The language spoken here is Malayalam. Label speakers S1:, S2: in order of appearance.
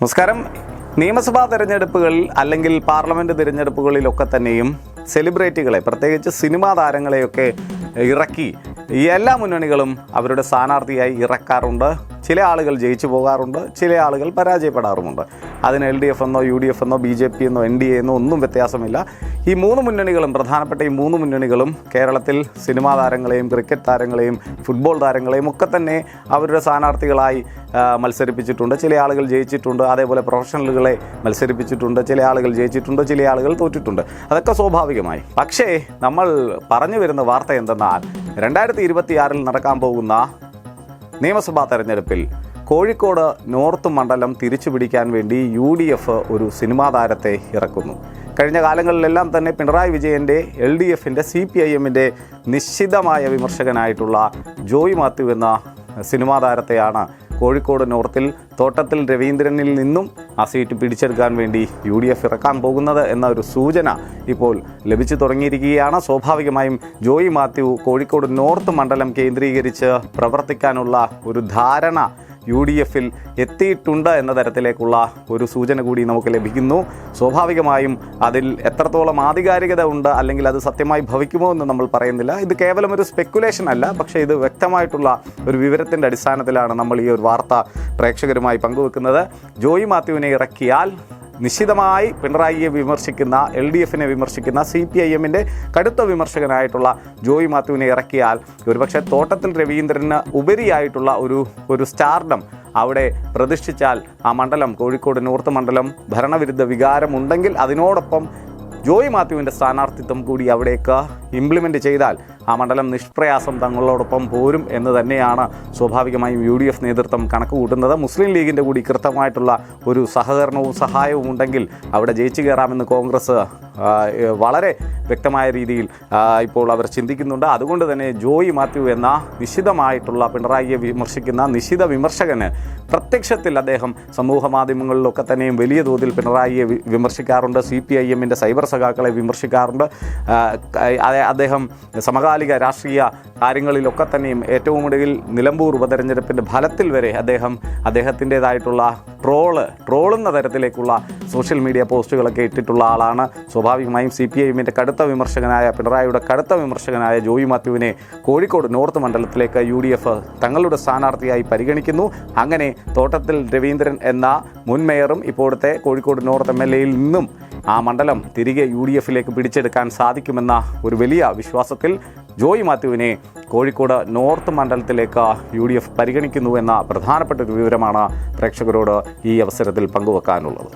S1: നമസ്കാരം. നിയമസഭാ തെരഞ്ഞെടുപ്പുകളിൽ അല്ലെങ്കിൽ പാർലമെന്റ് തിരഞ്ഞെടുപ്പുകളിലൊക്കെ തന്നെയും സെലിബ്രിറ്റികളെ പ്രത്യേകിച്ച് സിനിമാ താരങ്ങളെയൊക്കെ ഇറക്കി എല്ലാ മുന്നണികളും അവരുടെ സ്ഥാനാർത്ഥിയായി ഇറക്കാറുണ്ട്. ചില ആളുകൾ ജയിച്ചു പോകാറുണ്ട് ചില ആളുകൾ പരാജയപ്പെടാറുമുണ്ട്. അതിന് എൽ ഡി എഫ് എന്നോ യു ഡി എഫ് എന്നോ ബി ജെ പി എന്നോ എൻ ഡി എ എന്നോ ഒന്നും വ്യത്യാസമില്ല. ഈ മൂന്ന് മുന്നണികളും പ്രധാനപ്പെട്ട ഈ മൂന്ന് മുന്നണികളും കേരളത്തിൽ സിനിമാ താരങ്ങളെയും ക്രിക്കറ്റ് താരങ്ങളെയും ഫുട്ബോൾ താരങ്ങളെയും ഒക്കെ തന്നെ അവരുടെ സ്ഥാനാർത്ഥികളായി മത്സരിപ്പിച്ചിട്ടുണ്ട്. ചില ആളുകൾ ജയിച്ചിട്ടുണ്ട് അതേപോലെ പ്രൊഫഷണലുകളെ മത്സരിപ്പിച്ചിട്ടുണ്ട്. ചില ആളുകൾ ജയിച്ചിട്ടുണ്ട് ചില ആളുകൾ തോറ്റിട്ടുണ്ട്. അതൊക്കെ സ്വാഭാവികമായി. പക്ഷേ നമ്മൾ പറഞ്ഞു വരുന്ന വാർത്ത എന്തെന്നാൽ രണ്ടായിരത്തി ഇരുപത്തിയാറിൽ നടക്കാൻ പോകുന്ന നിയമസഭാ തെരഞ്ഞെടുപ്പിൽ കോഴിക്കോട് നോർത്ത് മണ്ഡലം തിരിച്ചു പിടിക്കാൻ വേണ്ടി യു ഡി എഫ് ഒരു സിനിമാ താരത്തെ ഇറക്കുന്നു. കഴിഞ്ഞ കാലങ്ങളിലെല്ലാം തന്നെ പിണറായി വിജയന്റെ എൽ ഡി എഫിന്റെ സി പി ഐ എമ്മിന്റെ നിശ്ചിതമായ വിമർശകനായിട്ടുള്ള ജോയ് മാത്യു എന്ന സിനിമാ താരത്തെയാണ് കോഴിക്കോട് നോർത്തിൽ തോട്ടത്തിൽ രവീന്ദ്രനിൽ നിന്നും ആ സീറ്റ് പിടിച്ചെടുക്കാൻ വേണ്ടി യു ഡി എഫ് ഇറക്കാൻ പോകുന്നത് എന്ന ഒരു സൂചന ഇപ്പോൾ ലഭിച്ചു തുടങ്ങിയിരിക്കുകയാണ്. സ്വാഭാവികമായും ജോയി മാത്യു കോഴിക്കോട് നോർത്ത് മണ്ഡലം കേന്ദ്രീകരിച്ച് പ്രവർത്തിക്കാനുള്ള ഒരു ധാരണ യു ഡി എഫിൽ എത്തിയിട്ടുണ്ട് എന്ന തരത്തിലേക്കുള്ള ഒരു സൂചന കൂടി നമുക്ക് ലഭിക്കുന്നു. സ്വാഭാവികമായും അതിൽ എത്രത്തോളം ആധികാരികത ഉണ്ട് അല്ലെങ്കിൽ അത് സത്യമായി ഭവിക്കുമോ എന്ന് നമ്മൾ പറയുന്നില്ല. ഇത് കേവലം ഒരു സ്പെക്കുലേഷൻ അല്ല പക്ഷേ ഇത് വ്യക്തമായിട്ടുള്ള ഒരു വിവരത്തിന്റെ അടിസ്ഥാനത്തിലാണ് നമ്മൾ ഈ ഒരു വാർത്ത പ്രേക്ഷകരുമായി പങ്കുവെക്കുന്നത്. ജോയി മാത്യുവിനെ ഇറക്കിയാൽ നിശ്ചിതമായി പിണറായിയെ വിമർശിക്കുന്ന എൽ ഡി എഫിനെ വിമർശിക്കുന്ന സി പി ഐ എമ്മിന്റെ കടുത്ത വിമർശകനായിട്ടുള്ള ജോയി മാത്യുവിനെ ഇറക്കിയാൽ ഒരുപക്ഷെ തോട്ടത്തിൽ രവീന്ദ്രന് ഉപരിയായിട്ടുള്ള ഒരു ഒരു സ്റ്റാർഡം അവിടെ പ്രതിഷ്ഠിച്ചാൽ ആ മണ്ഡലം കോഴിക്കോട് നോർത്ത് മണ്ഡലം ഭരണവിരുദ്ധ വികാരമുണ്ടെങ്കിൽ അതിനോടൊപ്പം ജോയി മാത്യുവിന്റെ സ്ഥാനാർത്ഥിത്വം കൂടി അവിടേക്ക് ഇംപ്ലിമെന്റ് ചെയ്താൽ ആ മണ്ഡലം നിഷ്പ്രയാസം തങ്ങളോടൊപ്പം പോരും എന്ന് തന്നെയാണ് സ്വാഭാവികമായും യു ഡി എഫ് നേതൃത്വം കണക്ക് കൂട്ടുന്നത് മുസ്ലിം ലീഗിന്റെ കൂടി കൃത്യമായിട്ടുള്ള ഒരു സഹകരണവും സഹായവും ഉണ്ടെങ്കിൽ അവിടെ ജയിച്ചു കയറാമെന്ന് കോൺഗ്രസ് വളരെ വ്യക്തമായ രീതിയിൽ ഇപ്പോൾ അവർ ചിന്തിക്കുന്നുണ്ട്. അതുകൊണ്ട് തന്നെ ജോയി മാത്യു എന്ന നിശിതമായിട്ടുള്ള പിണറായിയെ വിമർശിക്കുന്ന നിശിത വിമർശകന് പ്രത്യക്ഷത്തിൽ അദ്ദേഹം സമൂഹ മാധ്യമങ്ങളിലൊക്കെ തന്നെയും വലിയ തോതിൽ പിണറായിയെ വിമർശിക്കാറുണ്ട്. സി പി ഐ എമ്മിന്റെ സൈബർ സഖാക്കളെ വിമർശിക്കാറുണ്ട്. അദ്ദേഹം സമകാലിക രാഷ്ട്രീയ കാര്യങ്ങളിലൊക്കെ തന്നെയും ഏറ്റവും ഒടുവിൽ നിലമ്പൂർ ഉപതെരഞ്ഞെടുപ്പിന്റെ ഫലത്തിൽ വരെ അദ്ദേഹം അദ്ദേഹത്തിന്റെതായിട്ടുള്ള ട്രോൾ ട്രോളുന്ന തരത്തിലേക്കുള്ള സോഷ്യൽ മീഡിയ പോസ്റ്റുകളൊക്കെ ഇട്ടിട്ടുള്ള ആളാണ്. സ്വാഭാവികമായും സി പി ഐ എമ്മിന്റെ കടുത്ത വിമർശകനായ പിണറായിയുടെ കടുത്ത വിമർശകനായ ജോയി മാത്യുവിനെ കോഴിക്കോട് നോർത്ത് മണ്ഡലത്തിലേക്ക് യു ഡി എഫ് തങ്ങളുടെ സ്ഥാനാർത്ഥിയായി പരിഗണിക്കുന്നു. അങ്ങനെ തോട്ടത്തിൽ രവീന്ദ്രൻ എന്ന മുൻ മേയറും ഇപ്പോഴത്തെ കോഴിക്കോട് നോർത്ത് എം എൽ എയിൽ നിന്നും ആ മണ്ഡലം തിരികെ യു ഡി എഫിലേക്ക് പിടിച്ചെടുക്കാൻ സാധിക്കുമെന്ന ഒരു വലിയ വിശ്വാസത്തിൽ ജോയി മാത്യുവിനെ കോഴിക്കോട് നോർത്ത് മണ്ഡലത്തിലേക്ക് യു ഡി എഫ് പരിഗണിക്കുന്നു എന്ന പ്രധാനപ്പെട്ട ഒരു വിവരമാണ് പ്രേക്ഷകരോട് ഈ അവസരത്തിൽ പങ്കുവെക്കാനുള്ളത്.